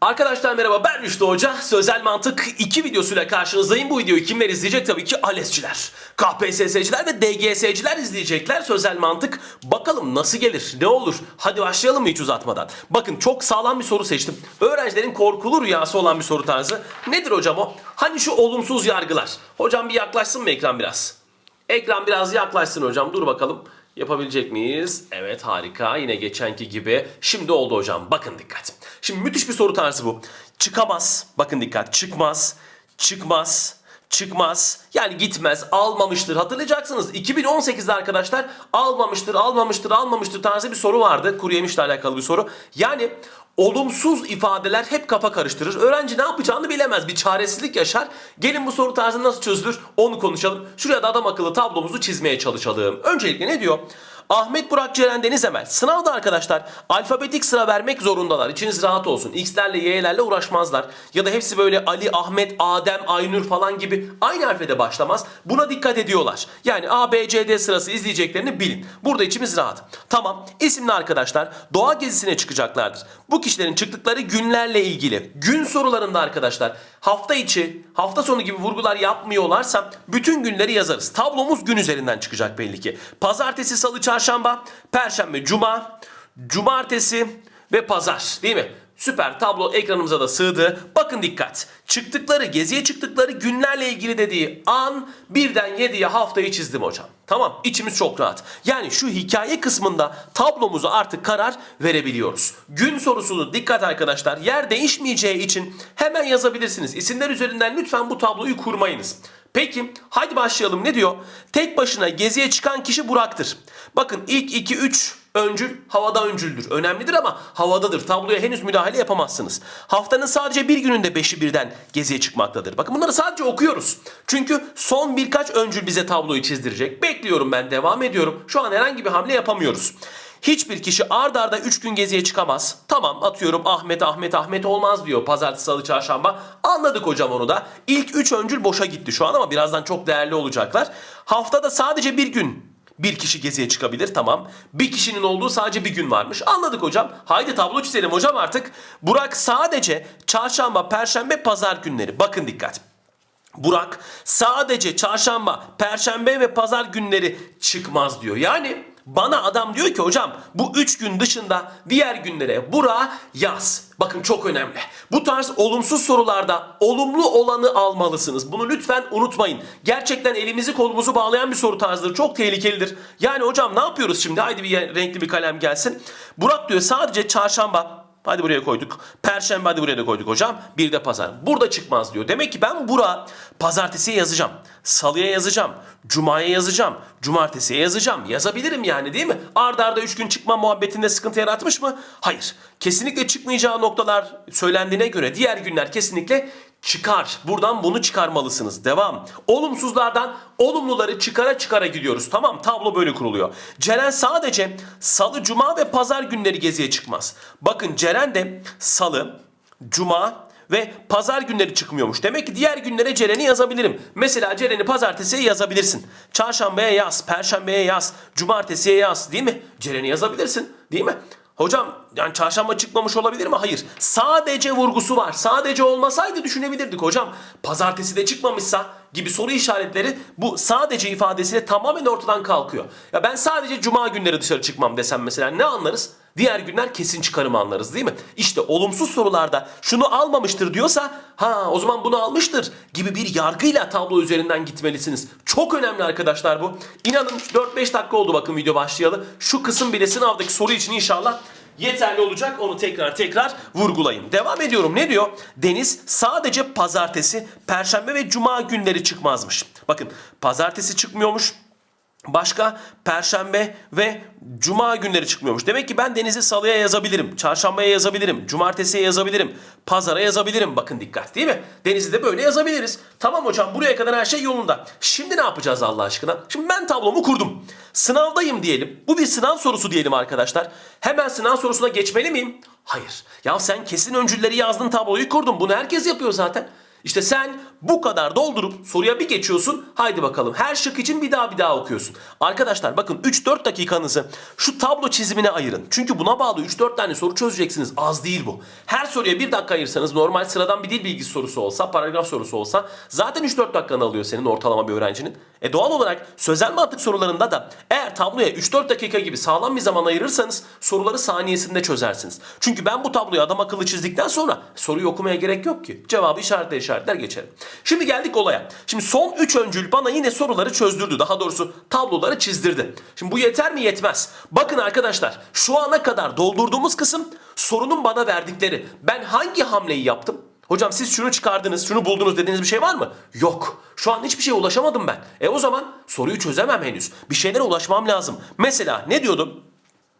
Arkadaşlar merhaba ben Rüştü Hoca. Sözel Mantık 2 videosuyla karşınızdayım. Bu videoyu kimler izleyecek? Tabii ki ALES'ciler, KPSS'ciler ve DGS'ciler izleyecekler. Sözel Mantık bakalım nasıl gelir, ne olur? Hadi başlayalım mı hiç uzatmadan? Bakın çok sağlam bir soru seçtim. Öğrencilerin korkulu rüyası olan bir soru tarzı. Nedir hocam o? Hani şu olumsuz yargılar. Hocam bir yaklaşsın mı ekran biraz? Ekran biraz yaklaşsın hocam. Dur bakalım. Yapabilecek miyiz? Evet harika. Yine geçenki gibi. Şimdi oldu hocam. Bakın dikkat. Şimdi müthiş bir soru tarzı bu. Çıkamaz. Bakın dikkat. Çıkmaz. Çıkmaz. Çıkmaz. Yani gitmez. Almamıştır. Hatırlayacaksınız. 2018'de arkadaşlar almamıştır, almamıştır, almamıştır tarzı bir soru vardı. Kuru alakalı bir soru. Yani olumsuz ifadeler hep kafa karıştırır. Öğrenci ne yapacağını bilemez. Bir çaresizlik yaşar. Gelin bu soru tarzı nasıl çözülür onu konuşalım. Şuraya da adam akıllı tablomuzu çizmeye çalışalım. Öncelikle ne diyor? Ahmet Burak Ceren Deniz Emel. Sınavda arkadaşlar alfabetik sıra vermek zorundalar. İçiniz rahat olsun. X'lerle Y'lerle uğraşmazlar. Ya da hepsi böyle Ali, Ahmet, Adem, Aynur falan gibi aynı harfle başlamaz. Buna dikkat ediyorlar. Yani A, B, C, D sırası izleyeceklerini bilin. Burada içimiz rahat. Tamam. İsimli arkadaşlar doğa gezisine çıkacaklardır. Bu kişilerin çıktıkları günlerle ilgili. Gün sorularında arkadaşlar hafta içi, hafta sonu gibi vurgular yapmıyorlarsa bütün günleri yazarız. Tablomuz gün üzerinden çıkacak belli ki. Pazartesi, salı, çarşamba, perşembe, cuma, cumartesi ve pazar değil mi? Süper tablo ekranımıza da sığdı. Bakın dikkat. Çıktıkları, geziye çıktıkları günlerle ilgili dediği an birden 7'ye haftayı çizdim hocam. Tamam içimiz çok rahat. Yani şu hikaye kısmında tablomuzu artık karar verebiliyoruz. Gün sorusunu dikkat arkadaşlar yer değişmeyeceği için hemen yazabilirsiniz. İsimler üzerinden lütfen bu tabloyu kurmayınız. Peki hadi başlayalım ne diyor? Tek başına geziye çıkan kişi Burak'tır. Bakın ilk 2-3 öncül havada öncüldür. Önemlidir ama havadadır. Tabloya henüz müdahale yapamazsınız. Haftanın sadece bir gününde beşi birden geziye çıkmaktadır. Bakın bunları sadece okuyoruz. Çünkü son birkaç öncül bize tabloyu çizdirecek. Bekliyorum ben devam ediyorum. Şu an herhangi bir hamle yapamıyoruz. Hiçbir kişi ard arda 3 gün geziye çıkamaz. Tamam atıyorum Ahmet Ahmet Ahmet olmaz diyor. Pazartesi, salı, çarşamba. Anladık hocam onu da. İlk 3 öncül boşa gitti şu an ama birazdan çok değerli olacaklar. Haftada sadece bir gün bir kişi geziye çıkabilir tamam. Bir kişinin olduğu sadece bir gün varmış. Anladık hocam. Haydi tablo çizelim hocam artık. Burak sadece çarşamba, perşembe, pazar günleri. Bakın dikkat. Burak sadece çarşamba, perşembe ve pazar günleri çıkmaz diyor. Yani bana adam diyor ki hocam bu üç gün dışında diğer günlere Burak'a yaz. Bakın çok önemli. Bu tarz olumsuz sorularda olumlu olanı almalısınız. Bunu lütfen unutmayın. Gerçekten elimizi kolumuzu bağlayan bir soru tarzıdır. Çok tehlikelidir. Yani hocam ne yapıyoruz şimdi? Haydi bir renkli bir kalem gelsin. Burak diyor sadece çarşamba, Hadi buraya koyduk. Perşembe hadi buraya da koyduk hocam. Bir de pazar. Burada çıkmaz diyor. Demek ki ben bura pazartesiye yazacağım. Salıya yazacağım. Cuma'ya yazacağım. Cumartesiye yazacağım. Yazabilirim yani değil mi? Arda arda 3 gün çıkma muhabbetinde sıkıntı yaratmış mı? Hayır. Kesinlikle çıkmayacağı noktalar söylendiğine göre diğer günler kesinlikle çıkar. Buradan bunu çıkarmalısınız. Devam. Olumsuzlardan olumluları çıkara çıkara gidiyoruz. Tamam tablo böyle kuruluyor. Ceren sadece salı, cuma ve pazar günleri geziye çıkmaz. Bakın Ceren de salı, cuma ve pazar günleri çıkmıyormuş. Demek ki diğer günlere Ceren'i yazabilirim. Mesela Ceren'i pazartesiye yazabilirsin. Çarşambaya yaz, perşembeye yaz, cumartesiye yaz değil mi? Ceren'i yazabilirsin değil mi? Hocam yani çarşamba çıkmamış olabilir mi? Hayır. Sadece vurgusu var. Sadece olmasaydı düşünebilirdik hocam. Pazartesi de çıkmamışsa gibi soru işaretleri bu sadece ifadesiyle tamamen ortadan kalkıyor. Ya ben sadece cuma günleri dışarı çıkmam desem mesela ne anlarız? Diğer günler kesin çıkarımı anlarız değil mi? İşte olumsuz sorularda şunu almamıştır diyorsa ha o zaman bunu almıştır gibi bir yargıyla tablo üzerinden gitmelisiniz. Çok önemli arkadaşlar bu. İnanın 4-5 dakika oldu bakın video başlayalı. Şu kısım bile sınavdaki soru için inşallah yeterli olacak. Onu tekrar tekrar vurgulayayım. Devam ediyorum. Ne diyor? Deniz sadece pazartesi, perşembe ve cuma günleri çıkmazmış. Bakın pazartesi çıkmıyormuş. Başka perşembe ve cuma günleri çıkmıyormuş. Demek ki ben Deniz'i salıya yazabilirim. Çarşambaya yazabilirim. Cumartesiye yazabilirim. Pazara yazabilirim. Bakın dikkat değil mi? Deniz'i de böyle yazabiliriz. Tamam hocam buraya kadar her şey yolunda. Şimdi ne yapacağız Allah aşkına? Şimdi ben tablomu kurdum. Sınavdayım diyelim. Bu bir sınav sorusu diyelim arkadaşlar. Hemen sınav sorusuna geçmeli miyim? Hayır. Ya sen kesin öncülleri yazdın tabloyu kurdun. Bunu herkes yapıyor zaten. İşte sen bu kadar doldurup soruya bir geçiyorsun. Haydi bakalım her şık için bir daha bir daha okuyorsun. Arkadaşlar bakın 3-4 dakikanızı şu tablo çizimine ayırın. Çünkü buna bağlı 3-4 tane soru çözeceksiniz. Az değil bu. Her soruya bir dakika ayırsanız normal sıradan bir dil bilgisi sorusu olsa, paragraf sorusu olsa zaten 3-4 dakikanı alıyor senin ortalama bir öğrencinin. E doğal olarak sözel mantık sorularında da eğer tabloya 3-4 dakika gibi sağlam bir zaman ayırırsanız soruları saniyesinde çözersiniz. Çünkü ben bu tabloyu adam akıllı çizdikten sonra soruyu okumaya gerek yok ki. Cevabı işaretler geçerim. Şimdi geldik olaya. Şimdi son 3 öncül bana yine soruları çözdürdü. Daha doğrusu tabloları çizdirdi. Şimdi bu yeter mi? Yetmez. Bakın arkadaşlar şu ana kadar doldurduğumuz kısım sorunun bana verdikleri. Ben hangi hamleyi yaptım? Hocam siz şunu çıkardınız, şunu buldunuz dediğiniz bir şey var mı? Yok. Şu an hiçbir şeye ulaşamadım ben. E o zaman soruyu çözemem henüz. Bir şeylere ulaşmam lazım. Mesela ne diyordum?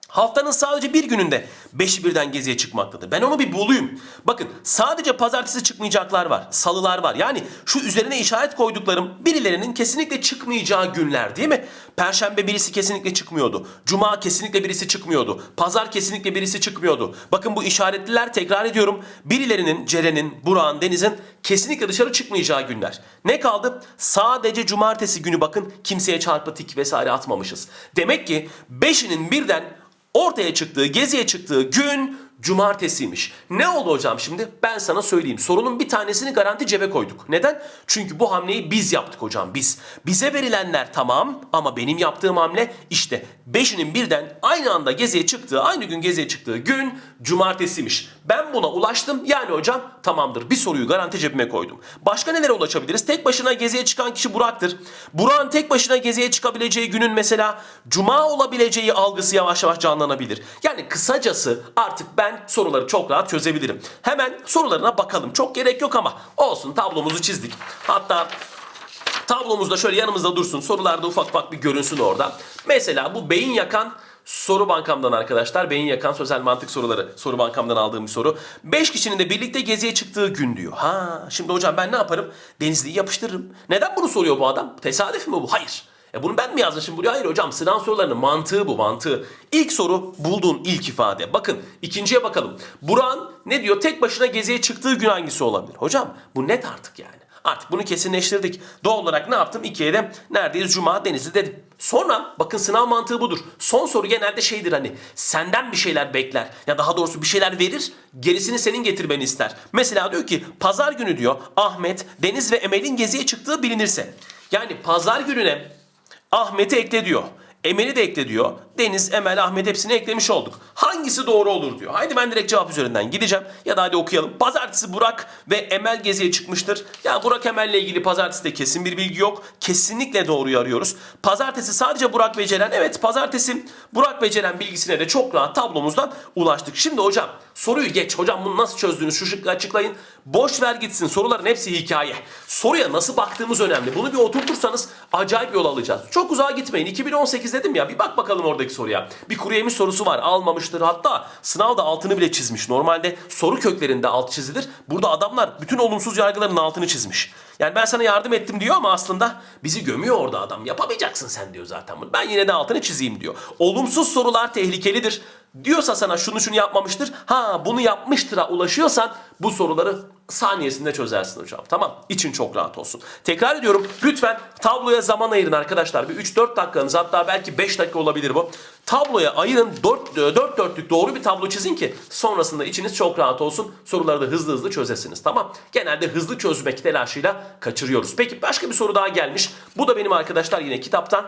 Haftanın sadece bir gününde 5'i birden geziye çıkmaktadır. Ben onu bir bulayım. Bakın sadece pazartesi çıkmayacaklar var. Salılar var. Yani şu üzerine işaret koyduklarım birilerinin kesinlikle çıkmayacağı günler değil mi? Perşembe birisi kesinlikle çıkmıyordu. Cuma kesinlikle birisi çıkmıyordu. Pazar kesinlikle birisi çıkmıyordu. Bakın bu işaretliler tekrar ediyorum. Birilerinin, Ceren'in, Burak'ın, Deniz'in kesinlikle dışarı çıkmayacağı günler. Ne kaldı? Sadece cumartesi günü bakın kimseye çarpı tik vesaire atmamışız. Demek ki 5'inin birden ortaya çıktığı, geziye çıktığı gün cumartesiymiş. Ne oldu hocam şimdi? Ben sana söyleyeyim. Sorunun bir tanesini garanti cebe koyduk. Neden? Çünkü bu hamleyi biz yaptık hocam biz. Bize verilenler tamam ama benim yaptığım hamle işte beşinin birden aynı anda geziye çıktığı, aynı gün geziye çıktığı gün cumartesiymiş. Ben buna ulaştım. Yani hocam tamamdır. Bir soruyu garanti cebime koydum. Başka nelere ulaşabiliriz? Tek başına geziye çıkan kişi Burak'tır. Burak'ın tek başına geziye çıkabileceği günün mesela cuma olabileceği algısı yavaş yavaş canlanabilir. Yani kısacası artık ben soruları çok rahat çözebilirim. Hemen sorularına bakalım. Çok gerek yok ama olsun tablomuzu çizdik. Hatta Tablomuzda şöyle yanımızda dursun. Sorularda ufak ufak bir görünsün orada. Mesela bu beyin yakan soru bankamdan arkadaşlar. Beyin yakan sözel mantık soruları. Soru bankamdan aldığım bir soru. 5 kişinin de birlikte geziye çıktığı gün diyor. Ha şimdi hocam ben ne yaparım? Denizli'yi yapıştırırım. Neden bunu soruyor bu adam? Tesadüf mü bu? Hayır. E bunu ben mi yazmışım buraya? Hayır hocam sınav sorularının mantığı bu mantığı. İlk soru bulduğun ilk ifade. Bakın ikinciye bakalım. Buran ne diyor? Tek başına geziye çıktığı gün hangisi olabilir? Hocam bu net artık yani. Artık bunu kesinleştirdik. Doğal olarak ne yaptım? İkiye de neredeyiz? Cuma, Denizli dedim. Sonra bakın sınav mantığı budur. Son soru genelde şeydir hani senden bir şeyler bekler. Ya daha doğrusu bir şeyler verir gerisini senin getirmeni ister. Mesela diyor ki pazar günü diyor Ahmet, Deniz ve Emel'in geziye çıktığı bilinirse. Yani pazar gününe Ahmet'i ekle diyor. Emel'i de ekle diyor. Deniz, Emel, Ahmet hepsini eklemiş olduk. Hangisi doğru olur diyor. Haydi ben direkt cevap üzerinden gideceğim. Ya da hadi okuyalım. Pazartesi Burak ve Emel geziye çıkmıştır. Ya Burak Emel'le ilgili pazartesi de kesin bir bilgi yok. Kesinlikle doğruyu arıyoruz. Pazartesi sadece Burak ve Ceren. Evet pazartesi Burak ve Ceren bilgisine de çok rahat tablomuzdan ulaştık. Şimdi hocam soruyu geç. Hocam bunu nasıl çözdünüz? Şu şıkkı açıklayın. Boş ver gitsin. Soruların hepsi hikaye. Soruya nasıl baktığımız önemli. Bunu bir oturtursanız acayip yol alacağız. Çok uzağa gitmeyin. 2018 dedim ya bir bak bakalım oradaki soruya. Bir kuru yemiş sorusu var. Almamıştır. Hatta sınavda altını bile çizmiş. Normalde soru köklerinde alt çizilir. Burada adamlar bütün olumsuz yargıların altını çizmiş. Yani ben sana yardım ettim diyor ama aslında bizi gömüyor orada adam. Yapamayacaksın sen diyor zaten bunu. Ben yine de altını çizeyim diyor. Olumsuz sorular tehlikelidir. Diyorsa sana şunu şunu yapmamıştır. Ha bunu yapmıştır'a ulaşıyorsan bu soruları saniyesinde çözersin hocam. Tamam. İçin çok rahat olsun. Tekrar ediyorum. Lütfen tabloya zaman ayırın arkadaşlar. Bir 3-4 dakikanız hatta belki 5 dakika olabilir bu. Tabloya ayırın. 4, 4 dörtlük doğru bir tablo çizin ki sonrasında içiniz çok rahat olsun. Soruları da hızlı hızlı çözesiniz. Tamam. Genelde hızlı çözmek telaşıyla kaçırıyoruz. Peki başka bir soru daha gelmiş. Bu da benim arkadaşlar yine kitaptan.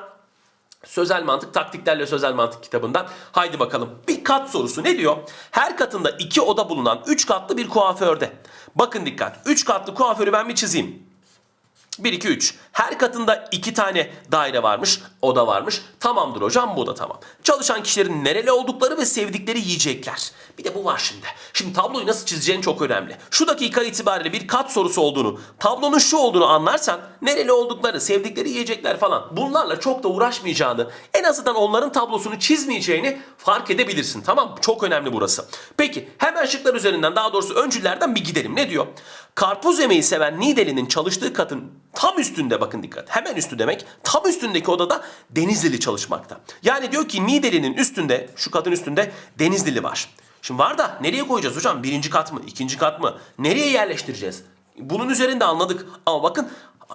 Sözel mantık taktiklerle sözel mantık kitabından. Haydi bakalım. Bir kat sorusu ne diyor? Her katında iki oda bulunan üç katlı bir kuaförde. Bakın dikkat. Üç katlı kuaförü ben bir çizeyim. 1, 2, 3. Her katında iki tane daire varmış, oda varmış. Tamamdır hocam bu da tamam. Çalışan kişilerin nereli oldukları ve sevdikleri yiyecekler. Bir de bu var şimdi. Şimdi tabloyu nasıl çizeceğin çok önemli. Şu dakika itibariyle bir kat sorusu olduğunu, tablonun şu olduğunu anlarsan nereli oldukları, sevdikleri yiyecekler falan bunlarla çok da uğraşmayacağını, en azından onların tablosunu çizmeyeceğini fark edebilirsin. Tamam Çok önemli burası. Peki hemen şıklar üzerinden daha doğrusu öncüllerden bir gidelim. Ne diyor? Karpuz yemeyi seven Nideli'nin çalıştığı katın tam üstünde bakın dikkat. Hemen üstü demek. Tam üstündeki odada Denizlili çalışmakta. Yani diyor ki Nideli'nin üstünde, şu katın üstünde Denizlili var. Şimdi var da nereye koyacağız hocam? Birinci kat mı? ikinci kat mı? Nereye yerleştireceğiz? Bunun üzerinde anladık. Ama bakın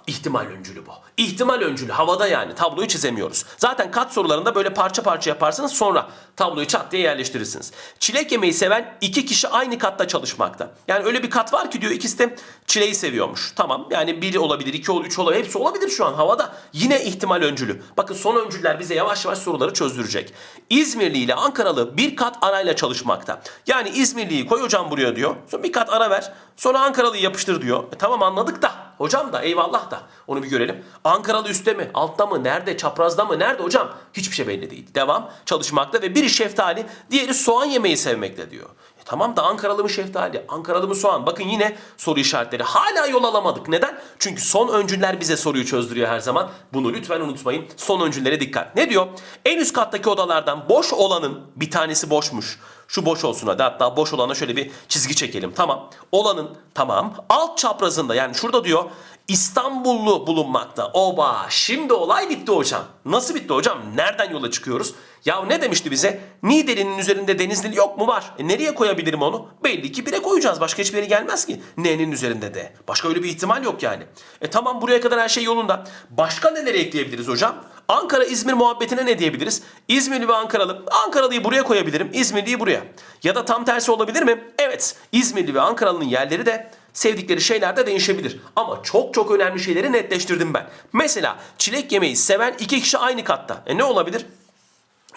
ihtimal öncülü bu. İhtimal öncülü havada yani tabloyu çizemiyoruz. Zaten kat sorularında böyle parça parça yaparsınız sonra tabloyu çat diye yerleştirirsiniz. Çilek yemeyi seven iki kişi aynı katta çalışmakta. Yani öyle bir kat var ki diyor ikisi de çileği seviyormuş. Tamam yani biri olabilir, iki olur, üç olabilir. Hepsi olabilir şu an havada. Yine ihtimal öncülü. Bakın son öncüller bize yavaş yavaş soruları çözdürecek. İzmirli ile Ankaralı bir kat arayla çalışmakta. Yani İzmirliyi koy hocam buraya diyor. Sonra bir kat ara ver. Sonra Ankaralı'yı yapıştır diyor. E, tamam anladık da. Hocam da eyvallah da. Onu bir görelim. Ankaralı üstte mi? Altta mı? Nerede? Çaprazda mı? Nerede hocam? Hiçbir şey belli değil. Devam. Çalışmakta ve biri şeftali, diğeri soğan yemeyi sevmekte diyor. E tamam da Ankaralı mı şeftali? Ankaralı mı soğan? Bakın yine soru işaretleri. Hala yol alamadık. Neden? Çünkü son öncüller bize soruyu çözdürüyor her zaman. Bunu lütfen unutmayın. Son öncüllere dikkat. Ne diyor? En üst kattaki odalardan boş olanın bir tanesi boşmuş. Şu boş olsun hadi hatta boş olana şöyle bir çizgi çekelim. Tamam. Olanın tamam. Alt çaprazında yani şurada diyor İstanbullu bulunmakta. Oba şimdi olay bitti hocam. Nasıl bitti hocam? Nereden yola çıkıyoruz? Ya ne demişti bize? Niğde'nin üzerinde Denizli yok mu? Var. E nereye koyabilirim onu? Belli ki bire koyacağız. Başka hiçbir yere gelmez ki. N'nin üzerinde de. Başka öyle bir ihtimal yok yani. E tamam buraya kadar her şey yolunda. Başka neleri ekleyebiliriz hocam? Ankara İzmir muhabbetine ne diyebiliriz? İzmirli ve Ankaralı. Ankaralı'yı buraya koyabilirim. İzmirli'yi buraya. Ya da tam tersi olabilir mi? Evet. İzmirli ve Ankaralı'nın yerleri de sevdikleri şeyler de değişebilir. Ama çok çok önemli şeyleri netleştirdim ben. Mesela çilek yemeği seven iki kişi aynı katta. E ne olabilir?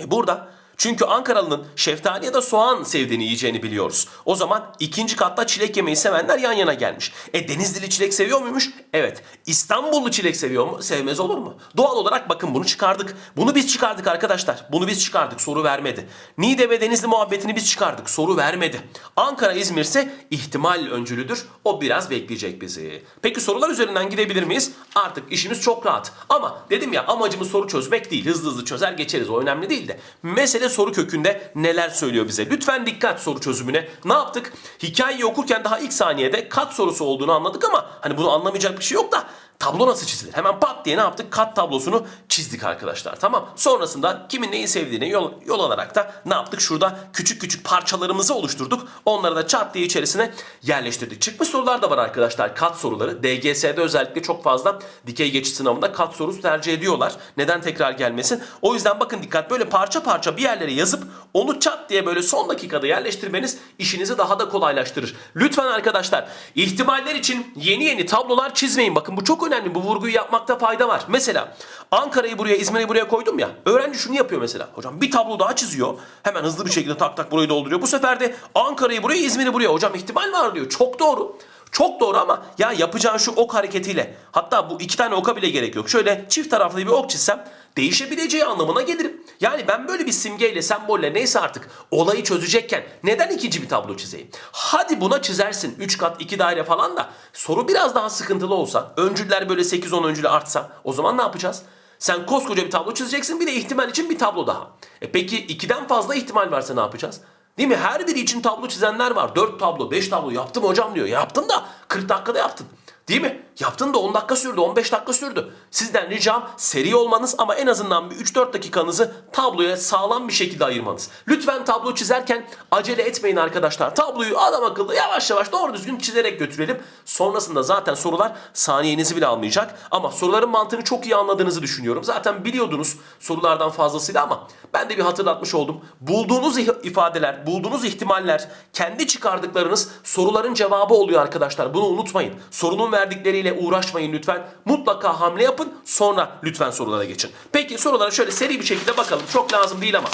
E burada çünkü Ankaralı'nın şeftali ya da soğan sevdiğini yiyeceğini biliyoruz. O zaman ikinci katta çilek yemeyi sevenler yan yana gelmiş. E Denizlili çilek seviyor muymuş? Evet. İstanbullu çilek seviyor mu? Sevmez olur mu? Doğal olarak bakın bunu çıkardık. Bunu biz çıkardık arkadaşlar. Bunu biz çıkardık. Soru vermedi. Niğde ve Denizli muhabbetini biz çıkardık. Soru vermedi. Ankara İzmir ise ihtimal öncülüdür. O biraz bekleyecek bizi. Peki sorular üzerinden gidebilir miyiz? Artık işimiz çok rahat. Ama dedim ya amacımız soru çözmek değil. Hızlı hızlı çözer geçeriz. O önemli değil de. Mesele soru kökünde neler söylüyor bize? Lütfen dikkat soru çözümüne. Ne yaptık? Hikayeyi okurken daha ilk saniyede kat sorusu olduğunu anladık ama hani bunu anlamayacak bir şey yok da tablo nasıl çizilir? Hemen pat diye ne yaptık? Kat tablosunu çizdik arkadaşlar. Tamam. Sonrasında kimin neyi sevdiğini yol, yol alarak da ne yaptık? Şurada küçük küçük parçalarımızı oluşturduk. Onları da çat diye içerisine yerleştirdik. Çıkmış sorular da var arkadaşlar. Kat soruları. DGS'de özellikle çok fazla dikey geçiş sınavında kat sorusu tercih ediyorlar. Neden tekrar gelmesin? O yüzden bakın dikkat böyle parça parça bir yerlere yazıp onu çat diye böyle son dakikada yerleştirmeniz işinizi daha da kolaylaştırır. Lütfen arkadaşlar ihtimaller için yeni yeni tablolar çizmeyin. Bakın bu çok. Bu vurguyu yapmakta fayda var. Mesela Ankara'yı buraya, İzmir'i buraya koydum ya. Öğrenci şunu yapıyor mesela. Hocam bir tablo daha çiziyor. Hemen hızlı bir şekilde tak tak burayı dolduruyor. Bu sefer de Ankara'yı buraya, İzmir'i buraya. Hocam ihtimal var diyor. Çok doğru. Çok doğru ama ya yapacağın şu ok hareketiyle hatta bu iki tane oka bile gerek yok. Şöyle çift taraflı bir ok çizsem değişebileceği anlamına gelirim. Yani ben böyle bir simgeyle, sembolle neyse artık olayı çözecekken neden ikinci bir tablo çizeyim? Hadi buna çizersin. 3 kat 2 daire falan da soru biraz daha sıkıntılı olsa, öncüller böyle 8-10 öncülü artsa o zaman ne yapacağız? Sen koskoca bir tablo çizeceksin bir de ihtimal için bir tablo daha. E peki ikiden fazla ihtimal varsa ne yapacağız? Değil mi? Her biri için tablo çizenler var. 4 tablo, 5 tablo yaptım hocam diyor. Yaptın da 40 dakikada yaptın. Değil mi? Yaptın da 10 dakika sürdü, 15 dakika sürdü. Sizden ricam seri olmanız ama en azından bir 3-4 dakikanızı tabloya sağlam bir şekilde ayırmanız. Lütfen tablo çizerken acele etmeyin arkadaşlar. Tabloyu adam akıllı yavaş yavaş doğru düzgün çizerek götürelim. Sonrasında zaten sorular saniyenizi bile almayacak. Ama soruların mantığını çok iyi anladığınızı düşünüyorum. Zaten biliyordunuz sorulardan fazlasıyla ama ben de bir hatırlatmış oldum. Bulduğunuz ifadeler, bulduğunuz ihtimaller, kendi çıkardıklarınız soruların cevabı oluyor arkadaşlar. Bunu unutmayın. Sorunun verdikleriyle uğraşmayın lütfen. Mutlaka hamle yapın. Sonra lütfen sorulara geçin. Peki sorulara şöyle seri bir şekilde bakalım. Çok lazım değil ama.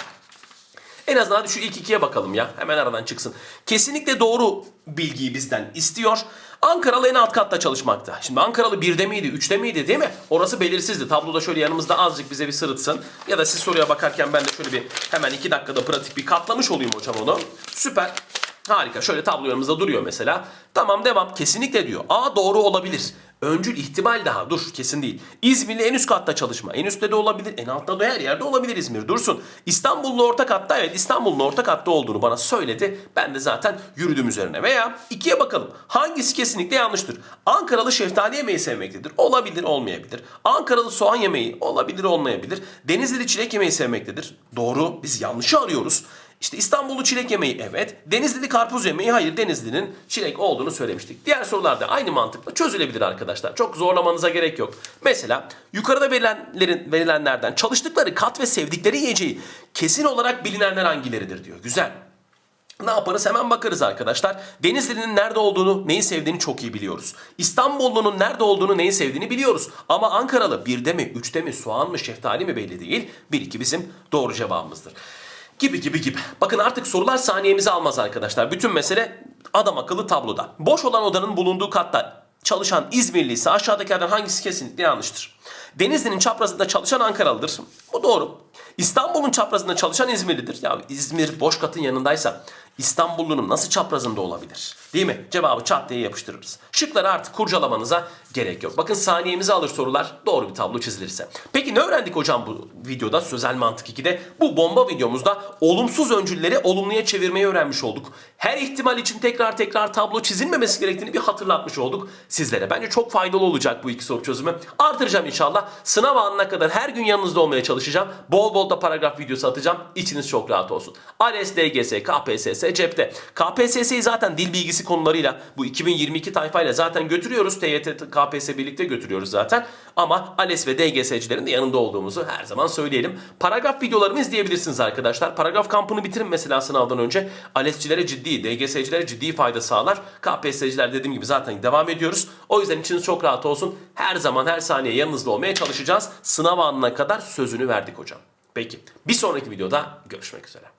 En azından hadi şu ilk ikiye bakalım ya. Hemen aradan çıksın. Kesinlikle doğru bilgiyi bizden istiyor. Ankaralı en alt katta çalışmakta. Şimdi Ankaralı 1'de miydi, 3'te miydi değil mi? Orası belirsizdi. Tabloda şöyle yanımızda azıcık bize bir sırıtsın. Ya da siz soruya bakarken ben de şöyle bir hemen 2 dakikada pratik bir katlamış olayım hocam onu. Süper. Harika. Şöyle tablo yanımızda duruyor mesela. Tamam devam. Kesinlikle diyor. A doğru olabilir. Öncül ihtimal daha. Dur kesin değil. İzmirli en üst katta çalışma. En üstte de olabilir. En altta da her yerde olabilir İzmir. Dursun. İstanbullu orta katta. Evet İstanbul'un orta katta olduğunu bana söyledi. Ben de zaten yürüdüm üzerine. Veya ikiye bakalım. Hangisi kesinlikle yanlıştır? Ankaralı şeftali yemeği sevmektedir. Olabilir olmayabilir. Ankaralı soğan yemeği olabilir olmayabilir. Denizli çilek yemeği sevmektedir. Doğru. Biz yanlışı arıyoruz. İşte İstanbullu çilek yemeği evet. Denizlili karpuz yemeği hayır. Denizli'nin çilek olduğunu söylemiştik. Diğer sorular da aynı mantıkla çözülebilir arkadaşlar. Çok zorlamanıza gerek yok. Mesela yukarıda verilenlerin verilenlerden çalıştıkları kat ve sevdikleri yiyeceği kesin olarak bilinenler hangileridir diyor. Güzel. Ne yaparız? Hemen bakarız arkadaşlar. Denizli'nin nerede olduğunu, neyi sevdiğini çok iyi biliyoruz. İstanbullu'nun nerede olduğunu, neyi sevdiğini biliyoruz. Ama Ankaralı birde mi, üçte mi, soğan mı, şeftali mi belli değil. Bir iki bizim doğru cevabımızdır. Gibi gibi gibi. Bakın artık sorular saniyemizi almaz arkadaşlar. Bütün mesele adam akıllı tabloda. Boş olan odanın bulunduğu katta çalışan İzmirli ise aşağıdakilerden hangisi kesinlikle yanlıştır? Denizli'nin çaprazında çalışan Ankaralıdır. Bu doğru. İstanbul'un çaprazında çalışan İzmirlidir. Ya İzmir boş katın yanındaysa İstanbullunun nasıl çaprazında olabilir? Değil mi? Cevabı çat diye yapıştırırız. Şıkları artık kurcalamanıza gerek yok. Bakın saniyemizi alır sorular doğru bir tablo çizilirse. Peki ne öğrendik hocam bu videoda sözel mantık 2'de? Bu bomba videomuzda olumsuz öncülleri olumluya çevirmeyi öğrenmiş olduk. Her ihtimal için tekrar tekrar tablo çizilmemesi gerektiğini bir hatırlatmış olduk sizlere. Bence çok faydalı olacak bu iki soru çözümü. Artıracağım inşallah. Sınav anına kadar her gün yanınızda olmaya çalışacağım. Bol bol da paragraf videosu atacağım. İçiniz çok rahat olsun. ALES, DGS, KPSS cepte. KPSS'yi zaten dil bilgisi konularıyla bu 2022 tayfayla zaten götürüyoruz. TYT, KPSS birlikte götürüyoruz zaten. Ama ALES ve DGS'cilerin de yanında olduğumuzu her zaman söyleyelim. Paragraf videolarımı izleyebilirsiniz arkadaşlar. Paragraf kampını bitirin mesela sınavdan önce. ALES'cilere ciddi, DGS'cilere ciddi fayda sağlar. KPSS'ciler dediğim gibi zaten devam ediyoruz. O yüzden içiniz çok rahat olsun. Her zaman her saniye yanınızda olmaya çalışacağız. Sınav anına kadar sözünü verdik hocam. Peki bir sonraki videoda görüşmek üzere.